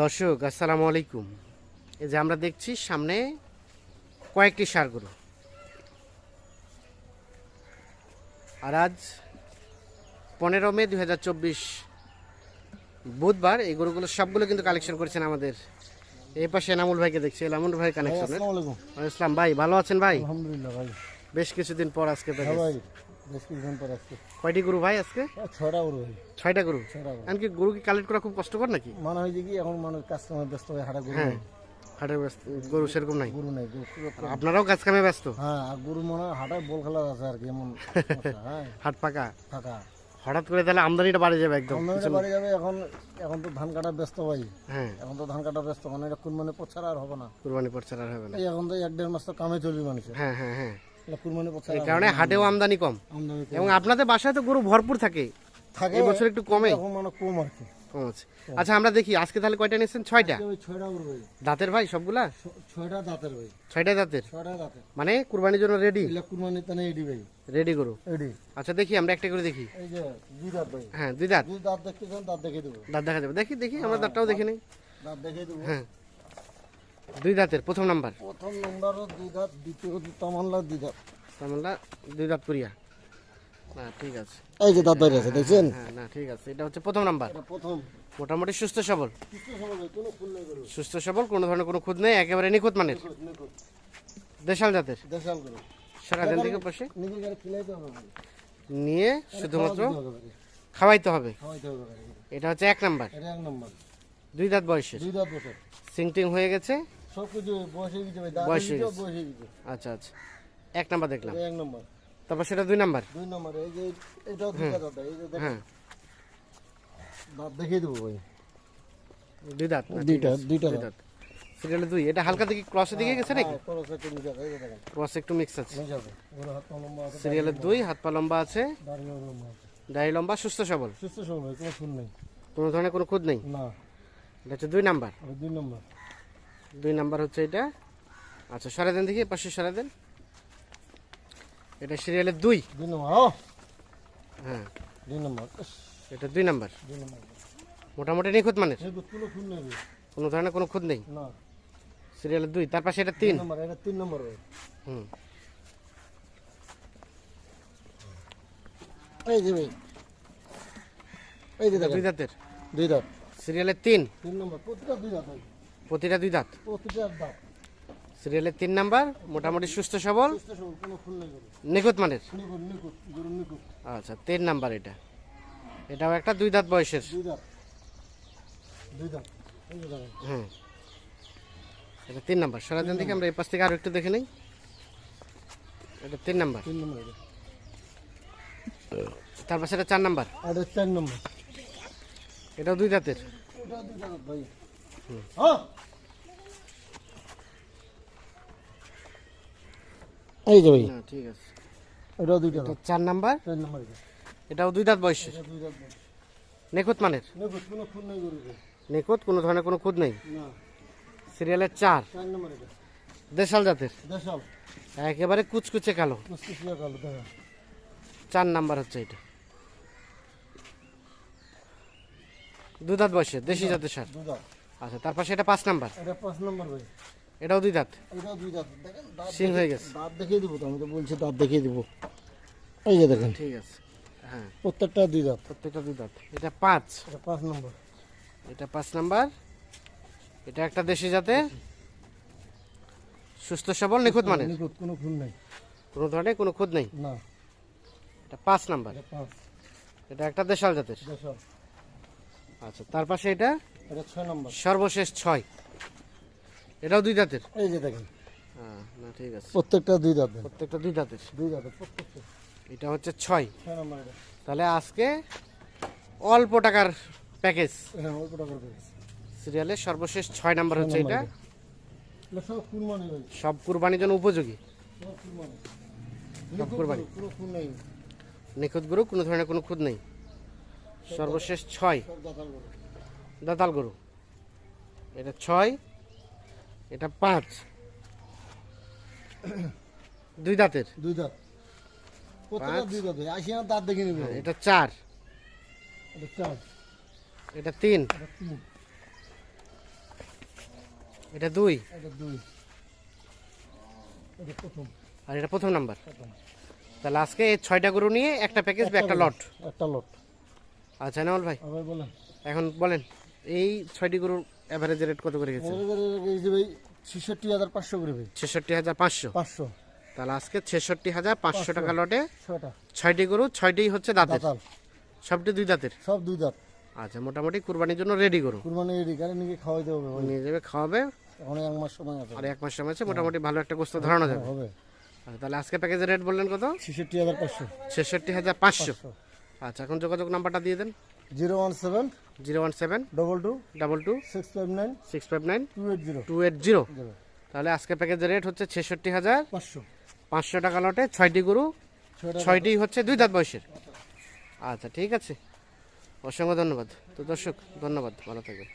দর্শক আসসালামু আলাইকুম। এই যে আমরা দেখছি সামনে কয়েকটি সার গরু। আর আজ পনেরো মে দুই হাজার চব্বিশ বুধবার এই গরুগুলো সবগুলো কিন্তু কালেকশন করেছেন আমাদের। এই পাশে এনামুল ভাইকে দেখছি। এনামুল ভাই কানেকশন ইসলাম ভাই ভালো আছেন ভাই? আলহামদুলিল্লাহ ভাই। বেশ কিছুদিন পর আজকে ভাই। বেশ কিছুদিন পর আসছে কয়টি গরু ভাই আজকে? ছয়টা গরু ভাই। ছয়টা গরু? এমনকি গরু কি কালেক্ট করা খুব কষ্টকর নাকি? মনে হয় যে কি এখন মানুষ কাস্টমার ব্যস্ত হয়ে হাঁটা গরু হ্যাঁ নেই। ব্যস্ত- গরু সেরকম নাই? গরু নেই আপনারাও কাজ কামে ব্যস্ত? হ্যাঁ গরু মনে হয় হাঁটায় বল খেলা আছে আর কি এমন হ্যাঁ। হাট পাকা? ফাঁকা। হঠাৎ করে তাহলে আমদানিটা বাড়ে যাবে একদম বাড়ি যাবে এখন এখন তো ধান কাটা ব্যস্ত ভাই। হ্যাঁ। এখন তো ধান কাটা ব্যস্ত মানে এটা কুরবানি পছাড়া আর হবে না। কুরবানি পড়ছে আর হবে না। এখন তো এক দেড় মাস তো কামে চলবে মানুষের। হ্যাঁ হ্যাঁ হ্যাঁ। এই কারণে হাটেও আমদানি কম। এবং আপনাদের বাসায় তো গরু ভরপুর থাকে। থাকে এই বছর একটু কমে। মানে কম আর কি। কম আছে। আচ্ছা আমরা দেখি আজকে তাহলে কয়টা নিয়েছেন? ছয়টা। দাঁতের ভাই সবগুলা? ছয়টা দাঁতের ভাই। ছয়টা দাঁতের? মানে কুরবানির জন্য রেডি তানে এডি ভাই। রেডি গরু? আচ্ছা দেখি আমরা একটা করে দেখি। এই যে দুই দাঁত ভাই। হ্যাঁ দুই দাঁত। দুই দাঁত দেখতে চান দাঁত দেখে দেবো। দাঁত দেখা যাবে। দেখি দেখি আমরা দাঁতটাও দেখে নেই। দাঁত দেখে দেবো। হ্যাঁ। দুই দাঁতের প্রথম নাম্বার। প্রথম নম্বর দুই দাঁত দ্বিতীয় তামানলা দুই দাঁত। তাহলে দুই দাঁত করিয়া। না ঠিক আছে। এই যে দাঁত বাইরে আছে দেখছেন? হ্যাঁ না ঠিক আছে। এটা হচ্ছে প্রথম নাম্বার। এটা প্রথম। মোটামুটি সুস্থ সবল। সুস্থ সবল কোনো ধরনের কোনো খুদ নেই একেবারে নিখুঁত মানের। দেশাল জাতের। দেশাল গরু। সারা দিন খিলাইতে হবে নিয়ে শুধুমাত্র খাওয়াইতে হবে। এটা হচ্ছে এক নাম্বার। এটা এক নম্বর। দুই দাঁত বয়সের। দুই দাঁত বছর সিংটিং হয়ে গেছে। সব কিছু বসে গেছে ভাই দাঁত বয়স গেছে গেছে। বসে গেছে। আচ্ছা আচ্ছা। এক নাম্বার দেখলাম। এক নম্বর। তারপর সেটা দুই নাম্বার? দুই নম্বর এই যে এটাও দুইটা দাঁত এই যে হ্যাঁ। দাঁত দেখিয়ে দেবো ভাই। দুই দাঁত দুইটা দুইটা দাঁত। দাঁত। দুই। এটা হালকা দিকে ক্রসের দিকে গেছে নাকি? হ্যাঁ, একটু ক্রস মিক্স আছে। সিরিয়ালের দুই হাত পা লম্বা আছে। দাড়ি লম্বা সুস্থ সবল? সুস্থ সময় কোনো নেই। কোনো ধরনের কোনো খুদ নেই? না। এটা হচ্ছে দুই নাম্বার। দুই নম্বর। দুই নাম্বার হচ্ছে এটা। আচ্ছা সরে দেন দেখি পাশে সরে দেন। এটা সিরিয়ালের দুই। দুই নম্বর হ্যাঁ। দুই নম্বর এটা দুই নাম্বার। দুই নম্বর মোটামুটি নিখুঁত গো- কোনো ধরনের কোনো খুদ নেই। না। সিরিয়ালের দুই। তার পাশে এটা তিন। এটা তিন নম্বর হুম। এই যে ভাই। এই যে দুই দাঁতের দুই দাঁত সিরিয়ালের তিন। তিন নম্বর প্রতিটা দুই দাঁত প্রতিটা দুই দাঁত? প্রতিটা দাঁত। সিরিয়ালের তিন নাম্বার মোটামুটি সুস্থ সবল? নিখুঁত মানের? আচ্ছা তিন নাম্বার এটা। এটাও একটা দুই দাঁত বয়সের? হ্যাঁ এটা তিন নাম্বার। সরাদিন থেকে আমরা এই পাশ থেকে আরও একটু দেখে নেই। এটা তিন নাম্বার। তিন নম্বর এটা। তার পাশে এটা চার নাম্বার? চার নম্বর। এটাও দুই দাঁতের? ভাই। এই যে ভাই। ঠিক আছে। এটাও দুইটা এটা চার নাম্বার। চার নম্বর এটা। এটাও দুই দাঁত দুই দাঁত ভাই মানের? নিকুট কোনো নেই ধরনের কোনো খুদ নেই? না। সিরিয়ালের চার। চার নম্বর এটা। দেশাল জাতের? দেশাল। একেবারে কুচকুচে কালো। কুচকুচিয়া কালো দেখা। চার নাম্বার হচ্ছে এটা। দুই দাঁত বয়সের দেশি জাতের সার। দুই দাঁত। আচ্ছা তার পাশে এটা পাঁচ নাম্বার। এটা পাঁচ নম্বর ভাই। এটাও দুই দাঁত? এটাও দুই দাঁত। দেখেন সিং হয়ে গেছে। দাঁত দেখিয়ে দিব তো আমি তো বলছি দাঁত দেখিয়ে দিব। এই যে দেখেন ঠিক আছে হ্যাঁ। প্রত্যেকটা দুই দাঁত। প্রত্যেকটা দুই দাঁত। এটা পাঁচ। এটা পাঁচ নম্বর। এটা পাঁচ নাম্বার। এটা একটা দেশি জাতে সুস্থ সবল নিখুঁত মানে নিখুঁত কোনো ফুল নেই। কোনো ধরনের কোনো খুদ নেই? না। এটা পাঁচ নাম্বার। এটা পাঁচ। এটা একটা দেশাল জাতের? দেশাল। আচ্ছা তার পাশে এটা? এটা ছয় নম্বর। সর্বশেষ ছয়। এটাও দুই দাঁতের? এই যে দেখেন। হ্যাঁ না ঠিক আছে। প্রত্যেকটা দুই দাঁত প্রত্যেকটা দুই দাঁতের? দুই দাঁত প্রত্যেকটা। এটা হচ্ছে ছয়। ছয় নম্বর এটা। তাহলে আজকে অল্প টাকার প্যাকেজ। হ্যাঁ অল্প টাকার পেয়েছে সিরিয়ালের সর্বশেষ ছয় নাম্বার হচ্ছে এটা। সব কুরবানির জন্য উপযোগী? সব কুরবানি। নিখুঁত গরু কোনো ধরনের কোনো খুদ নেই? সর্বশেষ ছয়। দাঁতাল গরু। এটা ছয় এটা পাঁচ। দুই দাঁতের? দুই দাঁত। দেখে নিবে এটা চার। এটা চার। এটা তিন। এটা দুই। এটা দুই। এটা প্রথম। আর এটা প্রথম নাম্বার। তাহলে আজকে ছয়টা গরু নিয়ে একটা প্যাকেজ বা একটা লট একটা লট আচ্ছা নামল ভাই। বলেন। এখন বলেন এই ছয়টি গরুর অ্যাভারেজ রেট কত করে গেছে? ভাই ছেষট্টি হাজার পাঁচশো করে ভাই। ছেষট্টি হাজার পাঁচশো। পাঁচশো। তাহলে আজকে ছেষট্টি হাজার পাঁচশো টাকা লটে ছয়টি। গরু ছয়টি হচ্ছে দাঁতের। সবটি দুই দাঁতের? সব দুই দাঁত। আচ্ছা মোটামুটি কুরবানির জন্য রেডি কুরবানি রেডি খাওয়াইতে হবে নিয়ে যাবে খাওয়াবে। এখন এক মাস সময় আছে। আর এক মাস সময় আছে মোটামুটি ভালো একটা গোস্ত ধরানো যাবে। হবে। আচ্ছা, তাহলে আজকে প্যাকেজের রেট বললেন কত? ছেষট্টি হাজার পাঁচশো। ছেষট্টি হাজার পাঁচশো। আচ্ছা এখন যোগাযোগ নাম্বারটা দিয়ে দেন। Zero one seven zero one seven double two double two six five nine six five nine two eight zero two eight zero. তাহলে আজকে প্যাকেজের রেট হচ্ছে ছেষট্টি হাজার পাঁচশো। পাঁচশো টাকা লটে ছয়টি গরু। ছয়টি হচ্ছে দুই দাঁত বয়সের। আচ্ছা ঠিক আছে। অসংখ্য ধন্যবাদ। তো দর্শক ধন্যবাদ। ভালো থাকবেন।